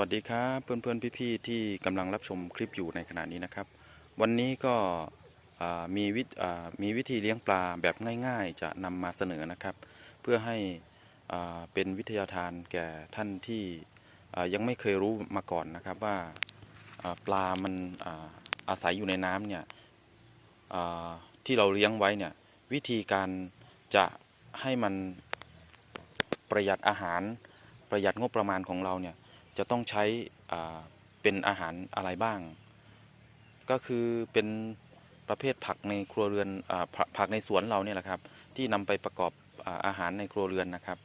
วัสดีครับเพื่อนเพื่อนๆพี่ๆที่กำลังรับชมคลิปอยู่ในขณะนี้นะครับ วันนี้ก็มีวิธมีวิธีเลี้ยงปลาแบบง่ายๆ จะนำมาเสนอนะครับ เพื่อให้เป็นวิทยาทานแก่ท่านที่ยังไม่เคยรู้มาก่อนนะครับว่าปลามันอาศัยอยู่ในน้ำเนี่ยที่เราเลี้ยงไว้เนี่ยวิธีการจะให้มันประหยัดอาหารประหยัดงบประมาณของเราเนี่ย จะต้องใช้เป็นอาหารอะไรบ้าง ก็คือเป็นประเภทผักในครัวเรือนอผักในสวนเราเนี่ยแหละครับ ที่นำไปประกอบอาอาหารในครัวเรือนนะครับ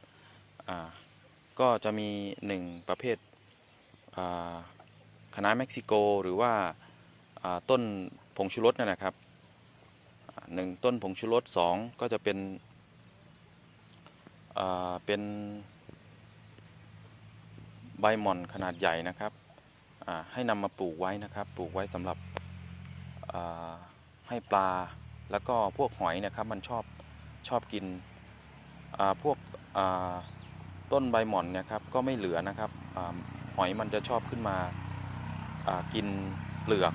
ก็จะมีหนึ่งประเภทอ่าคะเม็กซิโกหรือว่าาต้นผงชูรสนั่นนะครับหนึ่งต้นผงชูรสสองก็จะเป็นเป็น ใบหม่อนขนาดใหญ่นะครับให้นำมาปลูกไว้นะครับ ปลูกไว้สำหรับให้ปลาแล้วก็พวกหอยนะครับมันชอบชอบกินพวกต้นใบหม่อนนี่ยครับก็ไม่เหลือนะครับอหอยมันจะชอบขึ้นมากินเปลือก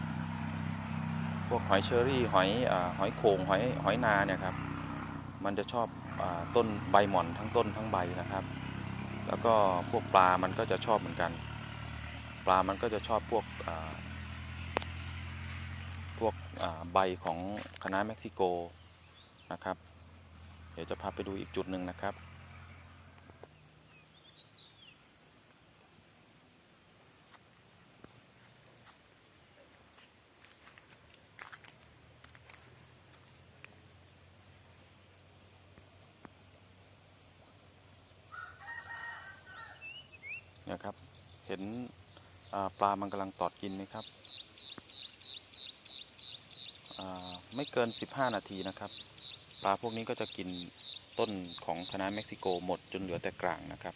พวกหอยเชอรี่หอยอหอยโขงหอยหอยนาเนี่ยครับมันจะชอบอต้นใบหม่อนทั้งต้นทั้งใบนะครับ แล้วก็พวกปลามันก็จะชอบเหมือนกัน ปลามันก็จะชอบพวกพวกใบของคณะเม็กซิโกนะครับ เดี๋ยวจะพาไปดูอีกจุดหนึ่งนะครับ นี่ครับ เห็นปลามันกำลังตอดกินไหมครับไม่เกิน 15 นาทีนะครับ ปลาพวกนี้ก็จะกินต้นของคณะเม็กซิโกหมดจนเหลือแต่กลางนะครับ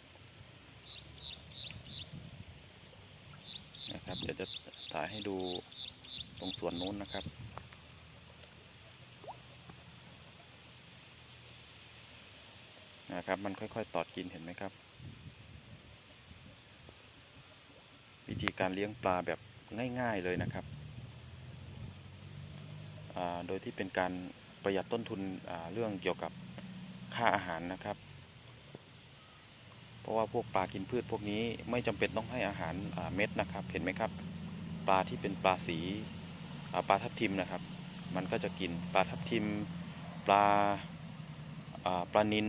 นะครับเดี๋ยวจะถ่ายให้ดูตรงส่วนนู้นนะครับ นะครับ มันค่อยๆ ตอดกินเห็นไหมครับ ธีการเลี้ยงปลาแบบง่าย ๆเลยนะครับ โดยที่เป็นการประหยัดต้นทุนเรื่องเกี่ยวกับค่าอาหารนะครับ เพราะว่าพวกปลากินพืชพวกนี้ไม่จำเป็นต้องให้อาหารเม็ดนะครับ เห็นไหมครับ ปลาที่เป็นปลาสีปลาทับทิมนะครับ มันก็จะกินปลาทับทิม ปลาปลานิล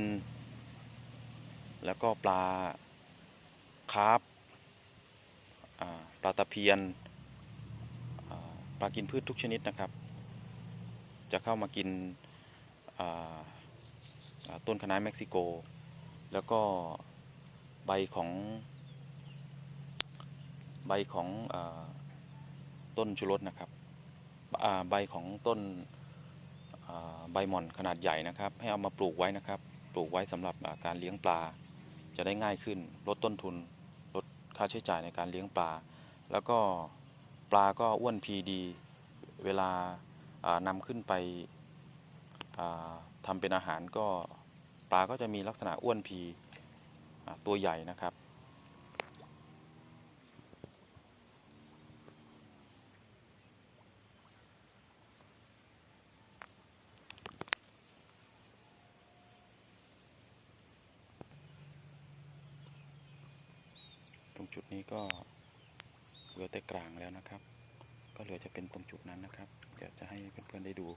แล้วก็ปลาคาร์ฟ ปลาตะเพียนปลากินพืชทุกชนิดนะครับ จะเข้ามากินต้นคะน้าเม็กซิโก แล้วก็ใบของใบของอต้นชูรสนะครับใบของต้นใบหม่อนขนาดใหญ่นะครับ ให้เอามาปลูกไว้นะครับ ปลูกไว้สำหรับการเลี้ยงปลา จะได้ง่ายขึ้นลดต้นทุนลดค่าใช้จ่ายในการเลี้ยงปลา แล้วก็ปลาก็อ้วนพีดี เวลานำขึ้นไปทำเป็นอาหารก็ปลาก็จะมีลักษณะอ้วนพีตัวใหญ่นะครับตรงจุดนี้ก็ เหลือแต่กลางแล้วนะครับ ก็เหลือจะเป็นตรงจุดนั้นนะครับ เดี๋ยวจะให้เพื่อนๆได้ดู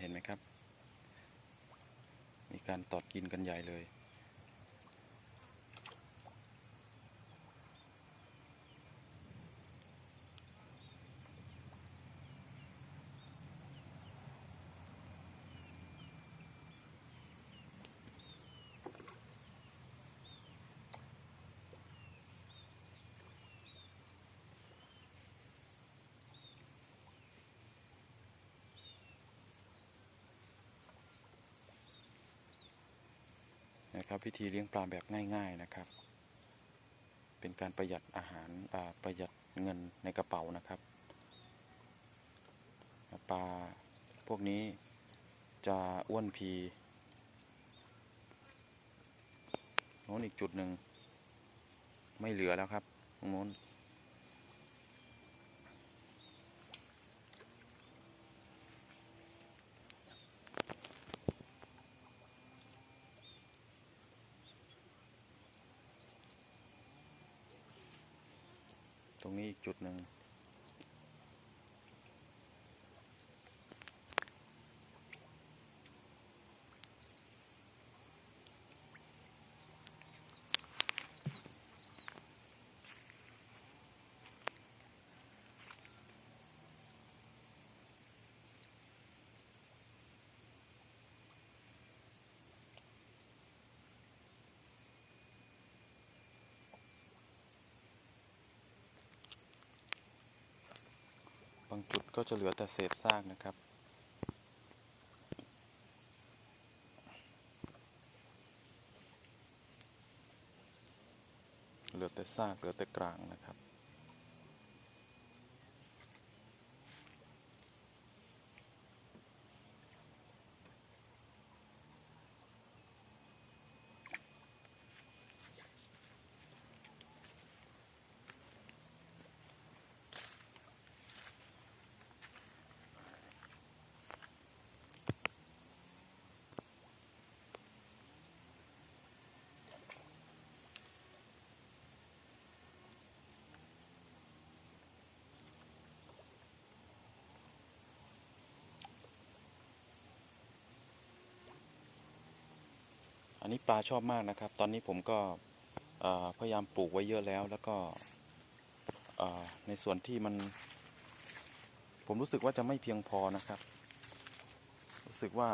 เห็นไหมครับ มีการตอดกินกันใหญ่เลย นะครับ วิธีเลี้ยงปลาแบบง่าย ๆนะครับ เป็นการประหยัดอาหารประหยัดเงินในกระเป๋านะครับปลาพวกนี้จะอ้วนพีโน้นอีกจุดหนึ่งไม่เหลือแล้วครับตรงโน้น รงนี้อีกจุดหนึ่งางจุดก็จะเหลือแต่เศษซากนะครับ เหลือแต่ซากเหลือแต่กลางนะครับ อันนี้ปลาชอบมากนะครับ ตอนนี้ผมก็พยายามปลูกไว้เยอะแล้ว แล้วก็ในส่วนที่มัน ผมรู้สึกว่าจะไม่เพียงพอนะครับ รู้สึกว่า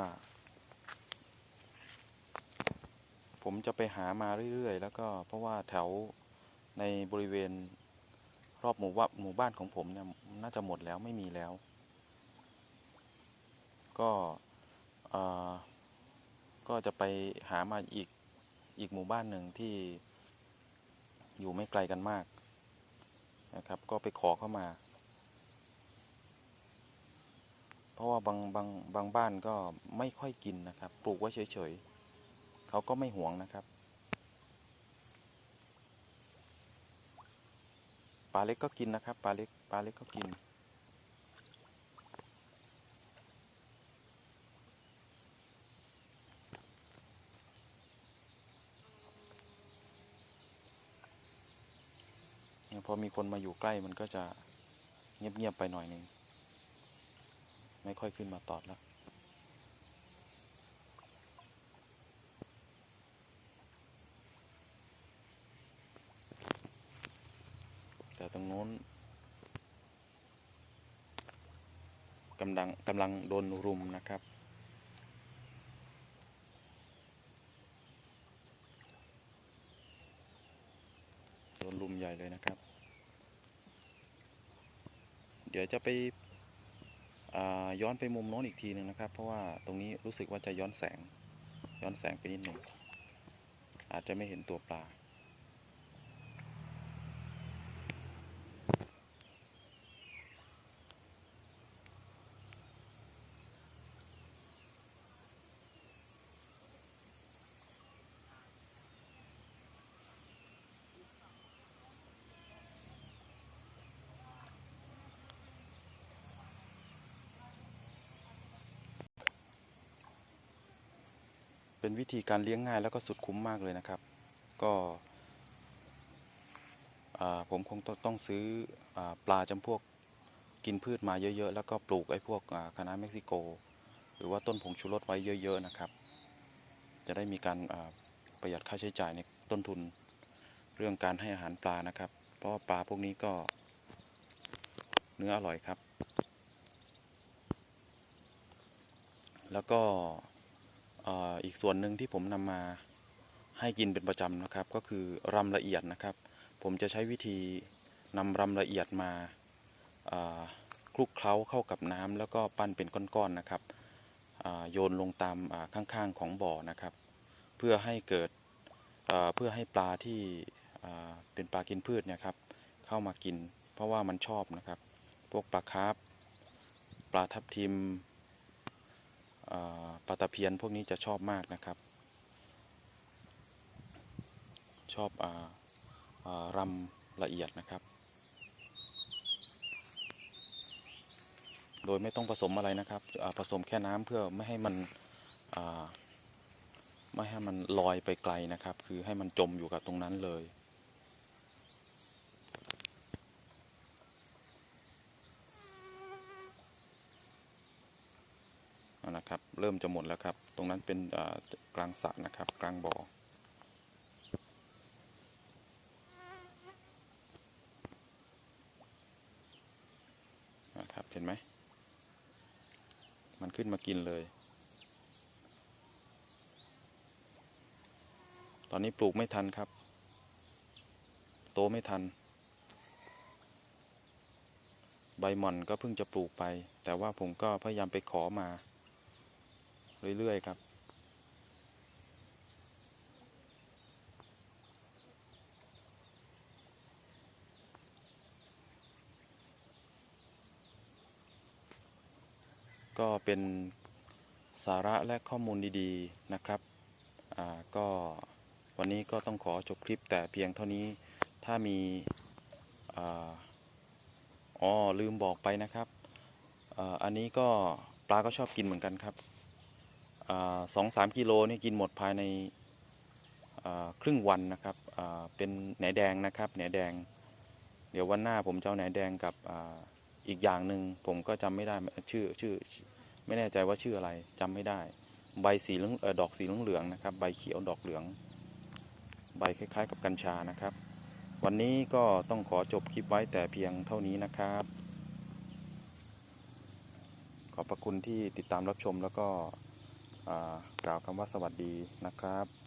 ผมจะไปหามาเรื่อยๆ แล้วก็เพราะว่าแถวในบริเวณรอบหมู่ว่าหมู่บ้านของผมเนี่ยน่าจะหมดแล้วไม่มีแล้ว ก็อ่อ ก็จะไปหามาอีกอีกหมู่บ้านหนึ่งที่อยู่ไม่ไกลกันมากนะครับ ก็ไปขอเข้ามา เพราะว่าบางบางบางบ้านก็ไม่ค่อยกินนะครับ ปลูกไว้เฉยๆเขาก็ไม่หวงนะครับปลาเล็กก็กินนะครับปลาเล็กปลาเล็กก็กิน พ อมีคนมาอยู่ใกล้มันก็จะเงียบๆไปหน่อยหนึ่งไม่ค่อยขึ้นมาตอดแล้วแต่ตรงโน้นกำลังกำลังโดนรุมนะครับ โดนรุมใหญ่เลยนะครับ เดี๋ยวจะไปย้อนไปมุมโน้นอีกทีหนึ่งนะครับ เพราะว่าตรงนี้รู้สึกว่าจะย้อนแสง ย้อนแสงไปนิดหนึ่งอาจจะไม่เห็นตัวปลา เป็นวิธีการเลี้ยงง่ายแล้วก็สุดคุ้มมากเลยนะครับ ก็ผมคงต้องซื้ออปลาจำพวกกินพืชมาเยอะ ๆ แล้วก็ปลูกไอ้พวกอ่าคะน้าเม็กซิโก หรือว่าต้นผงชูรสไว้เยอะ ๆ นะครับ จะได้มีการประหยัดค่าใช้จ่ายในต้นทุนเรื่องการให้อาหารปลานะครับ เพราะว่าปลาพวกนี้ก็เนื้ออร่อยครับ แล้วก็ อีกส่วนหนึ่งที่ผมนำมาให้กินเป็นประจำนะครับ ก็คือรำละเอียดนะครับ ผมจะใช้วิธีนำรำละเอียดมาคลุกเคล้าเข้ากับน้ำแล้วก็ปั้นเป็นก้อนๆนะครับโยนลงตามข้างๆของบ่อนะครับ เพื่อให้เกิดเพื่อให้ปลาที่เป็นปลากินพืชเนี่ยครับเข้ามากิน เพราะว่ามันชอบนะครับ พวกปลาคาร์ฟปลาทับทิม ปลาตะเพียนพวกนี้จะชอบมากนะครับ ชอบอาอารำละเอียดนะครับ โดยไม่ต้องผสมอะไรนะครับผสมแค่น้ำเพื่อไม่ให้มันไม่ให้มันลอยไปไกลนะครับ คือให้มันจมอยู่กับตรงนั้นเลย อ่านะครับ เริ่มจะหมดแล้วครับ ตรงนั้นเป็นกลางสระนะครับ กลางบ่อนะครับเห็นไหม มันขึ้นมากินเลย ตอนนี้ปลูกไม่ทันครับ โตไม่ทัน ใบหม่อนก็เพิ่งจะปลูกไป แต่ว่าผมก็พยายามไปขอมา เรื่อยๆครับ ก็เป็นสาระและข้อมูลดีๆนะครับ อ่า ก็วันนี้ก็ต้องขอจบคลิปแต่เพียงเท่านี้ ถ้ามี อ่า อ๋อ ลืมบอกไปนะครับ อ่า อันนี้ก็ปลาก็ชอบกินเหมือนกันครับ สองสามกิโลนี่กินหมดภายในครึ่งวันนะครับเป็นแหนแดงนะครับแหนแดง เดี๋ยววันหน้าผมจะเอาแหนแดงกับอ,อีกอย่างหนึ่งผมก็จำไม่ได้ชื่อชื่อไม่แน่ใจว่าชื่ออะไรจำไม่ได้ ใบสีเหลืองดอกสีเหลืองนะครับ ใบเขียวดอกเหลือง ใบคล้าย ๆ กับกัญชานะครับ วันนี้ก็ต้องขอจบคลิปไว้แต่เพียงเท่านี้นะครับ ขอบพระคุณที่ติดตามรับชมแล้วก็ กล่าวคำว่าสวัสดีนะครับ